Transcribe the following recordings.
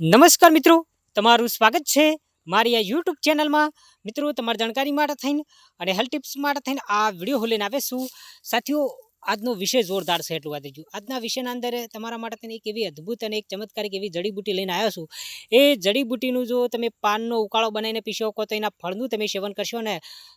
નમસ્કાર મિત્રો, તમારું સ્વાગત છે મારી આ યુટ્યુબ ચેનલમાં. મિત્રો, તમારી જાણકારી માટે થઈને અને હેલ્થ ટિપ્સ માટે થઈને આ વીડિયો હું લઈને આવે છું. સાથીઓ આજનો વિષય જોરદાર છે એટલું વાત આજના વિષયના અંદર તમારા માટે એક એવી અદ્ભુત અને એક ચમત્કારિક એવી જડીબુટી લઈને આવ્યો છું. એ જડીબુટીનું જો તમે પાનનો ઉકાળો બનાવીને પીશો શકો તો એના ફળનું તમે સેવન કરશો ને,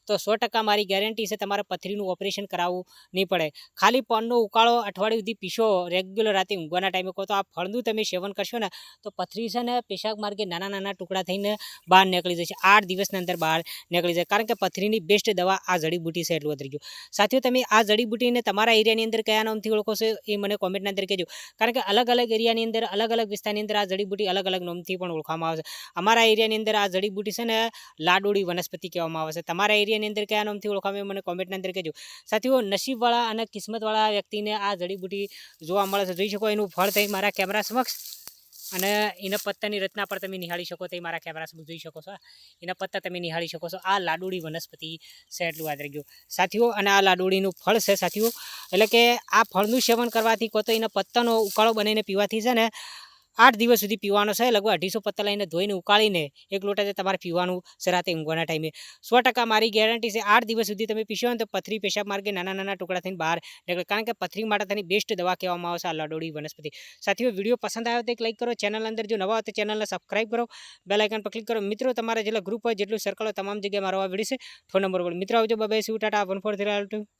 તો સો ટકા મારી ગેરંટી છે તમારે પથરીનું ઓપરેશન કરાવવું નહીં પડે. ખાલી પાનનો ઉકાળો અઠવાડિયું સુધી પીશો, રેગ્યુલર રાતે ઊંઘવાના ટાઈમે કહો તો આ ફળનું તમે સેવન કરશો ને, તો પથરી છે ને પેશાબ માર્ગે નાના નાના ટુકડા થઈને બહાર નીકળી જશે આઠ દિવસની અંદર બહાર નીકળી જાય. કારણ કે પથરીની બેસ્ટ દવા આ જડીબુટી છે એટલું વધી ગયું સાથીઓ, તમે આ જડીબુટીને તમારા એરિયાની અંદર કયા નામથી ઓળખો છો એ મને કોમેન્ટના અંદર કહેજો. કારણ કે અલગ અલગ એરિયાની અંદર, અલગ અલગ વિસ્તારની અંદર આ જડીબુટી અલગ અલગ નામથી પણ ઓળખવામાં આવે છે. અમારા એરિયાની અંદર આ જડીબુટી છે ને લાડોડી વનસ્પતિ કહેવામાં આવે છે. તમારા એરિયાની અંદર કયા નામથી ઓળખાવે મને કોમેન્ટના અંદર કહેજો. સાથીઓ, નસીબવાળા અને કિસ્મતવાળા વ્યક્તિને આ જડીબુટી જોવા મળે છે. જોઈ શકો એનું ફળ થઈ મારા કેમેરા સમક્ષ. અને એના પત્તાની રચના પર તમે નિહાળી શકો. તો મારા કેમેરા સમક્ષ જોઈ શકો છો. એના પત્તા તમે નિહાળી શકો છો. આ લાડુડી વનસ્પતિ છે એટલું યાદ રાખજો સાથીઓ, અને આ લાડુડીનું ફળ છે સાથીઓ. એટલે કે આ ફળનું સેવન કરવાથી કહો તો એના પત્તાનો ઉકાળો બનાવીને પીવાથી છે ને આઠ દિવસ સુધી પીવાનો છે. લગભગ અઢીસો પત્તા લઈને ધોઈને ઉકાળીને એક લોટા તમારે પીવાનું છે રાતે ઊંઘવાના ટાઈમે. સો ટકા મારી ગેરંટી છે. આઠ દિવસ સુધી તમે પીશો ને તો પથરી પેશાબ માર્ગે નાના નાના ટુકડા થઈને બહાર નીકળે. કારણ કે પથરી માટે તેની બેસ્ટ દવા કહેવામાં આવે છે આ લાડોડી વનસ્પતિ. સાથીઓ, વીડિયો પસંદ આવ્યો તો એક લાઈક કરો. ચેનલ અંદર જો નવા હોય તો ચેનલને સબસ્ક્રાઈબ કરો. બેલાઇકન પર ક્લિક કરો. મિત્રો, તમારા જેટલા ગ્રુપ હોય, જેટલું સર્કલ હોય, તમામ જગ્યાએ મારો આ વીડિયો ફોન નંબર પર મિત્રો, આવજો. Bye see tata one four three